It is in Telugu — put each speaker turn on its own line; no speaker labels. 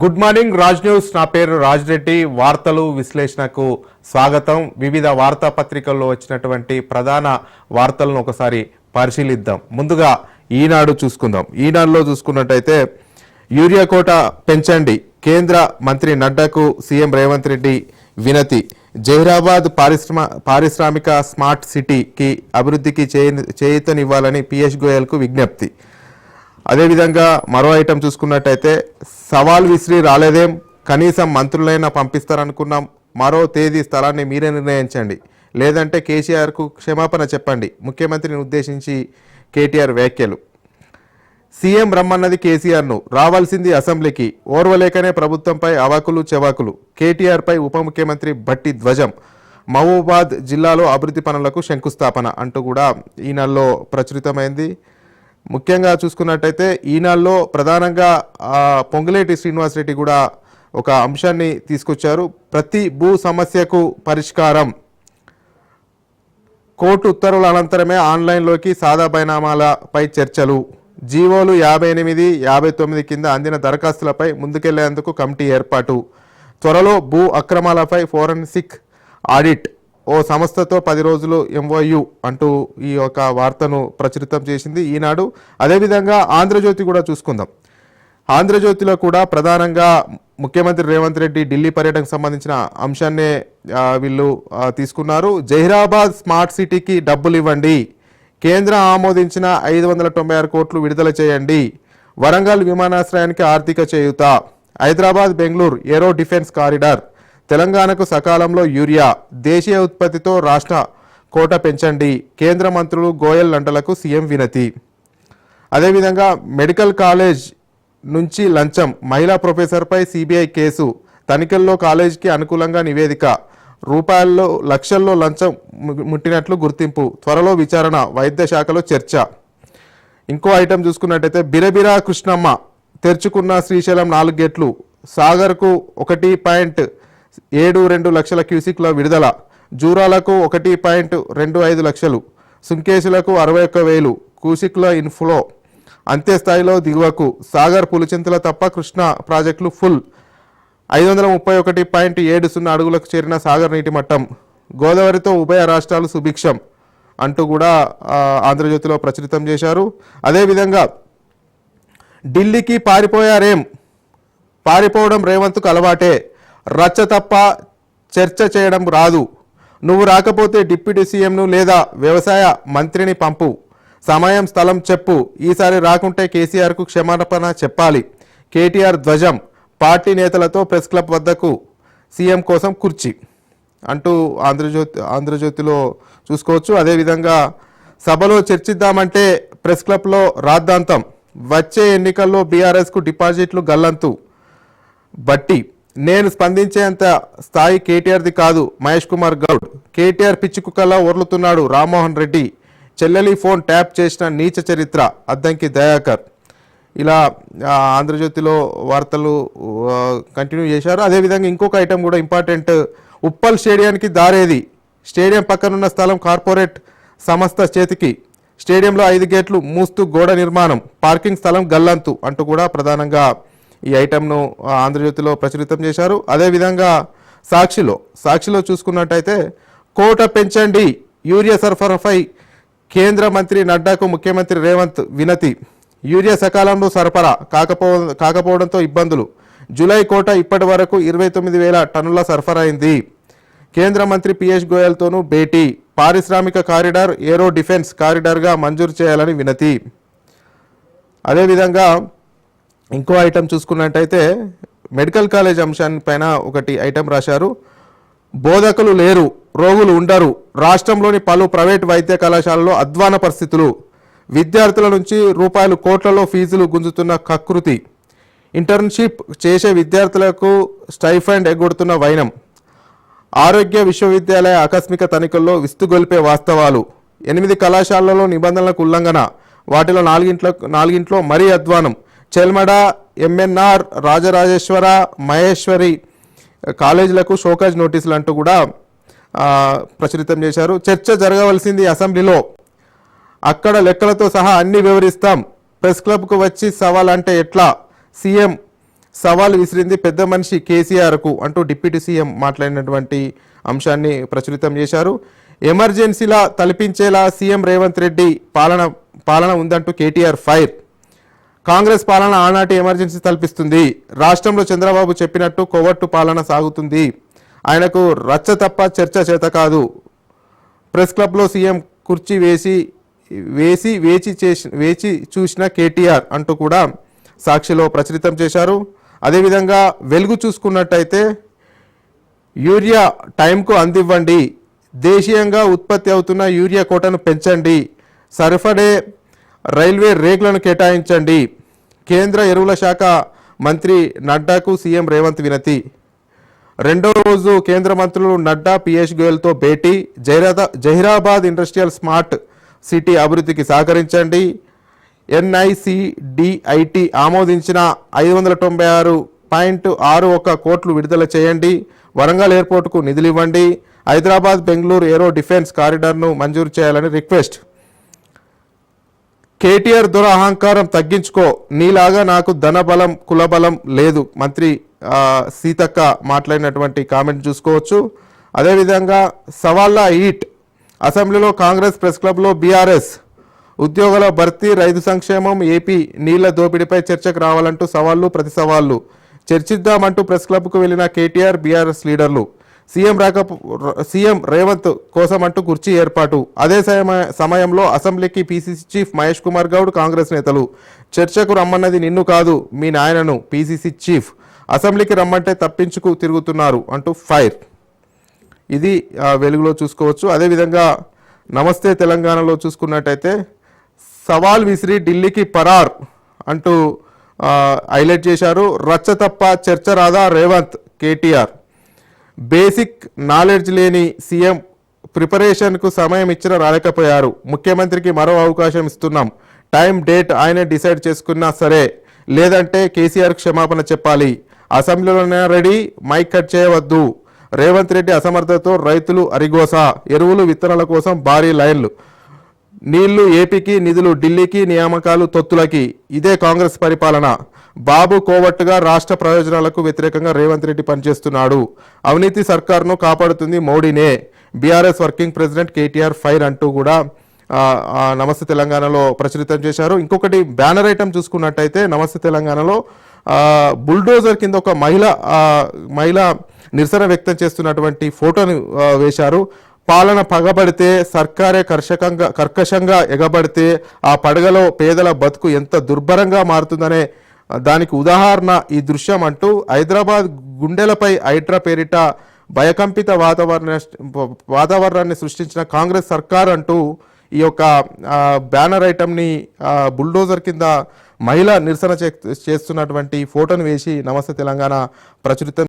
Good morning Raj news. నా పేరు రాజ్ రెడ్డి. వార్తలు విశ్లేషణకు స్వాగతం. వివిధ వార్తాపత్రికల్లో వచ్చినటువంటి ప్రధాన వార్తలను ఒకసారి పరిశీలిద్దాం. ముందుగా ఈనాడు చూసుకుందాం. ఈనాడులో చూసుకున్నట్టయితే యూరియా కోట పెంచండి. కేంద్ర మంత్రి నడ్డాకు సీఎం రేవంత్ రెడ్డి వినతి. జహీరాబాద్ పారిశ్రమ పారిశ్రామిక స్మార్ట్ సిటీకి అభివృద్ధికి చేయ చేయూతనివ్వాలని పీయూష్ గోయల్కు విజ్ఞప్తి. అదేవిధంగా మరో ఐటెం చూసుకున్నట్టయితే సవాల్ విసిరి రాలేదేం కనీసం మంత్రులైనా పంపిస్తారనుకున్నాం మరో తేదీ స్థలాన్ని మీరే నిర్ణయించండి. లేదంటే కేసీఆర్కు క్షమాపణ చెప్పండి. ముఖ్యమంత్రిని ఉద్దేశించి కేటీఆర్ వ్యాఖ్యలు. సీఎం రమ్మన్నది కేసీఆర్ను రావాల్సింది అసెంబ్లీకి ఓర్వలేకనే ప్రభుత్వంపై అవాకులు చెవాకులు. కేటీఆర్పై ఉప ముఖ్యమంత్రి భట్టి ధ్వజం. మహబూబాద్ జిల్లాలో అభివృద్ధి పనులకు శంకుస్థాపన అంటూ కూడా ఈ నెలలో ప్రచురితమైంది. ముఖ్యంగా చూసుకున్నట్టయితే ఈనాల్లో ప్రధానంగా ఆ, పొంగులేటి శ్రీనివాసరెడ్డి కూడా ఒక అంశాన్ని తీసుకొచ్చారు. ప్రతి భూ సమస్యకు పరిష్కారం. కోర్టు ఉత్తర్వుల అనంతరమే ఆన్లైన్లోకి సాదా బైనామాలపై చర్చలు. జీవోలు యాభై ఎనిమిది యాభై తొమ్మిది కింద అందిన దరఖాస్తులపై ముందుకెళ్ళేందుకు కమిటీ ఏర్పాటు. త్వరలో భూ అక్రమాలపై ఫోరెన్సిక్ ఆడిట్ ఓ సంస్థతో పది రోజులు ఎంఓయు అంటూ ఈ యొక్క వార్తను ప్రచురితం చేసింది ఈనాడు. అదేవిధంగా ఆంధ్రజ్యోతి కూడా చూసుకుందాం. ఆంధ్రజ్యోతిలో కూడా ప్రధానంగా ముఖ్యమంత్రి రేవంత్ రెడ్డి ఢిల్లీ పర్యటనకు సంబంధించిన అంశాన్నే వీళ్ళు తీసుకున్నారు. జహీరాబాద్ స్మార్ట్ సిటీకి డబ్బులు ఇవ్వండి. కేంద్రం ఆమోదించిన ఐదు వందల తొంభై ఆరు కోట్లు విడుదల చేయండి. వరంగల్ విమానాశ్రయానికి ఆర్థిక చేయూత. Hyderabad Bengaluru aero defence corridor. తెలంగాణకు సకాలంలో యూరియా దేశీయ ఉత్పత్తితో రాష్ట్ర కోట పెంచండి కేంద్ర మంత్రులు గోయల్ లంటలకు సీఎం వినతి. అదేవిధంగా మెడికల్ కాలేజ్ నుంచి లంచం మహిళా ప్రొఫెసర్పై సిబిఐ కేసు తనిఖీల్లో కాలేజీకి అనుకూలంగా నివేదిక రూపాయల్లో లక్షల్లో లంచం ము- ముట్టినట్లు గుర్తింపు త్వరలో విచారణ వైద్య శాఖలో చర్చ. ఇంకో ఐటెం చూసుకున్నట్టయితే బిరబిరా కృష్ణమ్మ తెరుచుకున్న శ్రీశైలం నాలుగు గేట్లు సాగర్కు ఒకటి పాయింట్ ఏడు రెండు లక్షల క్యూసిక్ల విడుదల. జూరాలకు ఒకటి పాయింట్ రెండు ఐదు లక్షలు. సుంకేసులకు అరవై ఒక్క వేలు క్యూసిక్ల ఇన్ఫ్లో. అంతే స్థాయిలో దిగువకు. సాగర్ పులిచింతల తప్ప కృష్ణ ప్రాజెక్టులు ఫుల్. ఐదు వందల ముప్పై ఒకటి పాయింట్ ఏడు సున్నా అడుగులకు చేరిన సాగర్ నీటి మట్టం. గోదావరితో ఉభయ రాష్ట్రాలు సుభిక్షం అంటూ కూడా ఆంధ్రజ్యోతిలో ప్రచురితం చేశారు. అదేవిధంగా ఢిల్లీకి పారిపోయారేం? పారిపోవడం రేవంత్కు అలవాటే. రచ్చ తప్ప చర్చ చేయడం రాదు. నువ్వు రాకపోతే డిప్యూటీ సీఎంను లేదా వ్యవసాయ మంత్రిని పంపు. సమయం స్థలం చెప్పు. ఈసారి రాకుంటే కేసీఆర్కు క్షమాపణ చెప్పాలి. కేటీఆర్ ధ్వజం. పార్టీ నేతలతో ప్రెస్ క్లబ్ వద్దకు. సీఎం కోసం కుర్చీ అంటూ ఆంధ్రజ్యోతి ఆంధ్రజ్యోతిలో చూసుకోవచ్చు. అదేవిధంగా సభలో చర్చిద్దామంటే ప్రెస్ క్లబ్లో రాద్ధాంతం. వచ్చే ఎన్నికల్లో బీఆర్ఎస్కు డిపాజిట్లు గల్లంతు. బట్టి నేను స్పందించేంత స్థాయి కేటీఆర్ది కాదు మహేష్ కుమార్ గౌడ్. కేటీఆర్ పిచ్చి కుక్కలా ఒర్లుతున్నాడు రామ్మోహన్ రెడ్డి. చెల్లెలి ఫోన్ ట్యాప్ చేసిన నీచ చరిత్ర అద్దంకి దయాకర్. ఇలా ఆంధ్రజ్యోతిలో వార్తలు కంటిన్యూ చేశారు. అదేవిధంగా ఇంకొక ఐటెం కూడా ఇంపార్టెంట్. ఉప్పల్ స్టేడియానికి దారేది. స్టేడియం పక్కనున్న స్థలం కార్పొరేట్ సంస్థ చేతికి. స్టేడియంలో ఐదు గేట్లు మూస్తూ గోడ నిర్మాణం. పార్కింగ్ స్థలం గల్లంతు అంటూ కూడా ప్రధానంగా ఈ ఐటెంను ఆంధ్రజ్యోతిలో ప్రచురితం చేశారు. అదేవిధంగా సాక్షిలో సాక్షిలో చూసుకున్నట్టయితే కోట పెంచండి యూరియా సరఫరాపై కేంద్ర మంత్రి నడ్డాకు ముఖ్యమంత్రి రేవంత్ వినతి. యూరియా సకాలంలో సరఫరా కాకపో కాకపోవడంతో ఇబ్బందులు. జూలై కోట ఇప్పటి వరకు ఇరవై తొమ్మిది వేల టన్నుల సరఫరా అయింది. కేంద్ర మంత్రి పీయూష్ గోయల్తోనూ భేటీ. పారిశ్రామిక కారిడార్ ఏరో డిఫెన్స్ కారిడార్గా మంజూరు చేయాలని వినతి. అదేవిధంగా ఇంకో ఐటెం చూసుకున్నట్టయితే మెడికల్ కాలేజ్ అంశాన్ని పైన ఒకటి ఐటెం రాశారు. బోధకులు లేరు రోగులు ఉండరు. రాష్ట్రంలోని పలు ప్రైవేట్ వైద్య కళాశాలలో అధ్వాన పరిస్థితులు. విద్యార్థుల నుంచి రూపాయలు కోట్లలో ఫీజులు గుంజుతున్న కకృతి. ఇంటర్న్షిప్ చేసే విద్యార్థులకు స్టైఫండ్ ఎగ్గొడుతున్న వైనం. ఆరోగ్య విశ్వవిద్యాలయ ఆకస్మిక తనిఖీల్లో విస్తుగొల్పే వాస్తవాలు. ఎనిమిది కళాశాలలో నిబంధనలకు ఉల్లంఘన. వాటిలో నాలుగింట్లో నాలుగింట్లో మరీ అధ్వానం. చెల్మడ ఎంఎన్ఆర్ రాజరాజేశ్వర మహేశ్వరి కాలేజీలకు షోకాజ్ నోటీసులు అంటూ కూడా ప్రచురితం చేశారు. చర్చ జరగవలసింది అసెంబ్లీలో. అక్కడ లెక్కలతో సహా అన్ని వివరిస్తాం. ప్రెస్ క్లబ్కు వచ్చి సవాల్ అంటే ఎట్లా? సీఎం సవాల్ విసిరింది పెద్ద మనిషి కేసీఆర్కు అంటూ డిప్యూటీ సీఎం మాట్లాడినటువంటి అంశాన్ని ప్రచురితం చేశారు. ఎమర్జెన్సీలా తలపించేలా సీఎం రేవంత్ రెడ్డి పాలన పాలన ఉందంటూ కేటీఆర్ ఫైర్. కాంగ్రెస్ పాలన ఆనాటి ఎమర్జెన్సీ తలపిస్తుంది. రాష్ట్రంలో చంద్రబాబు చెప్పినట్టు కొవ్వట్టు పాలన సాగుతుంది. ఆయనకు రచ్చ తప్ప చర్చ చేత కాదు. ప్రెస్ క్లబ్లో సీఎం కుర్చీ వేసి వేసి వేచి చేసి వేచి చూసిన కేటీఆర్ అంటూ కూడా సాక్షిలో ప్రచురితం చేశారు. అదేవిధంగా వెలుగు చూసుకున్నట్టయితే యూరియా టైంకు అందివ్వండి. దేశీయంగా ఉత్పత్తి అవుతున్న యూరియా కోటను పెంచండి. సరిపడే రైల్వే రేకులను కేటాయించండి. కేంద్ర ఎరువుల శాఖ మంత్రి నడ్డాకు సీఎం రేవంత్ వినతి. రెండో రోజు కేంద్ర మంత్రులు నడ్డా పీయూష్ గోయల్తో భేటీ. జైరాద జహీరాబాద్ ఇండస్ట్రియల్ స్మార్ట్ సిటీ అభివృద్ధికి సహకరించండి. ఎన్ఐసిడిఐటి ఆమోదించిన ఐదు వందల తొంభై ఆరు పాయింట్ ఆరు ఒక కోట్లు విడుదల చేయండి. వరంగల్ ఎయిర్పోర్టుకు నిధులు ఇవ్వండి. హైదరాబాద్ బెంగళూరు ఏరో డిఫెన్స్ కారిడార్ను మంజూరు చేయాలని రిక్వెస్ట్. కేటీఆర్ దురహంకారం తగ్గించుకో. నీలాగా నాకు ధనబలం కులబలం లేదు. మంత్రి సీతక్క మాట్లాడినటువంటి కామెంట్ చూసుకోవచ్చు. అదేవిధంగా సవాళ్ళ ఈట్ అసెంబ్లీలో కాంగ్రెస్ ప్రెస్ క్లబ్లో బీఆర్ఎస్. ఉద్యోగుల భర్తీ రైతు సంక్షేమం ఏపీ నీళ్ళ దోపిడీపై చర్చకు రావాలంటూ సవాళ్ళు ప్రతి సవాళ్ళు చర్చిద్దామంటూ ప్రెస్ క్లబ్కు వెళ్ళిన కేటీఆర్ బీఆర్ఎస్ లీడర్లు. సీఎం రాక సీఎం రేవంత్ కోసం అంటూ కుర్చీ ఏర్పాటు. అదే సమయంలో అసెంబ్లీకి పీసీసీ చీఫ్ మహేష్ కుమార్ గౌడ్ కాంగ్రెస్ నేతలు. చర్చకు రమ్మన్నది నిన్ను కాదు మీ నాయనను పీసీసీ చీఫ్. అసెంబ్లీకి రమ్మంటే తప్పించుకు తిరుగుతున్నారు అంటూ ఫైర్. ఇది వెలుగులో చూసుకోవచ్చు. అదేవిధంగా నమస్తే తెలంగాణలో చూసుకున్నట్టయితే సవాల్ విసిరి ఢిల్లీకి పరార్ అంటూ హైలైట్ చేశారు. రచ్చ తప్ప చర్చ రాదా రేవంత్ కేటీఆర్? బేసిక్ నాలెడ్జ్ లేని సీఎం ప్రిపరేషన్కు సమయం ఇచ్చిన రాలేకపోయారు. ముఖ్యమంత్రికి మరో అవకాశం ఇస్తున్నాం. టైం డేట్ ఆయనే డిసైడ్ చేసుకున్నా సరే లేదంటే కేసీఆర్ క్షమాపణ చెప్పాలి. అసెంబ్లీలోనే రెడీ మైక్ కట్ చేయవద్దు. రేవంత్ రెడ్డి అసమర్థతతో రైతులు అరిగోస ఎరువులు విత్తనాల కోసం భారీ లైన్లు. నీళ్ళు ఏపీకి నిధులు ఢిల్లీకి నియామకాలు తొత్తులకి. ఇదే కాంగ్రెస్ పరిపాలన. బాబు కోవట్టుగా రాష్ట్ర ప్రయోజనాలకు వ్యతిరేకంగా రేవంత్ రెడ్డి పనిచేస్తున్నాడు. అవినీతి సర్కార్ను కాపాడుతుంది మోడీనే. BRS working president KTR fire అంటూ కూడా నమస్తే తెలంగాణలో ప్రచురితం చేశారు. ఇంకొకటి బ్యానర్ ఐటమ్ చూసుకున్నట్టయితే నమస్తే తెలంగాణలో బుల్డోజర్ కింద ఒక మహిళ మహిళ నిరసన వ్యక్తం చేస్తున్నటువంటి ఫోటోని వేశారు. పాలన పగబడితే సర్కారే కర్షకంగా కర్కశంగా ఎగబడితే ఆ పడగలో పేదల బతుకు ఎంత దుర్భరంగా మారుతుందనే దానికి ఉదాహరణ ఈ దృశ్యం అంటూ హైదరాబాద్ గుండెలపై హైడ్రా పేరిట భయకంపిత వాతావరణ వాతావరణాన్ని సృష్టించిన కాంగ్రెస్ సర్కార్ అంటూ ఈ యొక్క బ్యానర్ ఐటమ్ని బుల్డోజర్ కింద మహిళ నిరసన చే- చేస్తున్నటువంటి ఫోటోను వేసి నమస్తే తెలంగాణ ప్రచురితం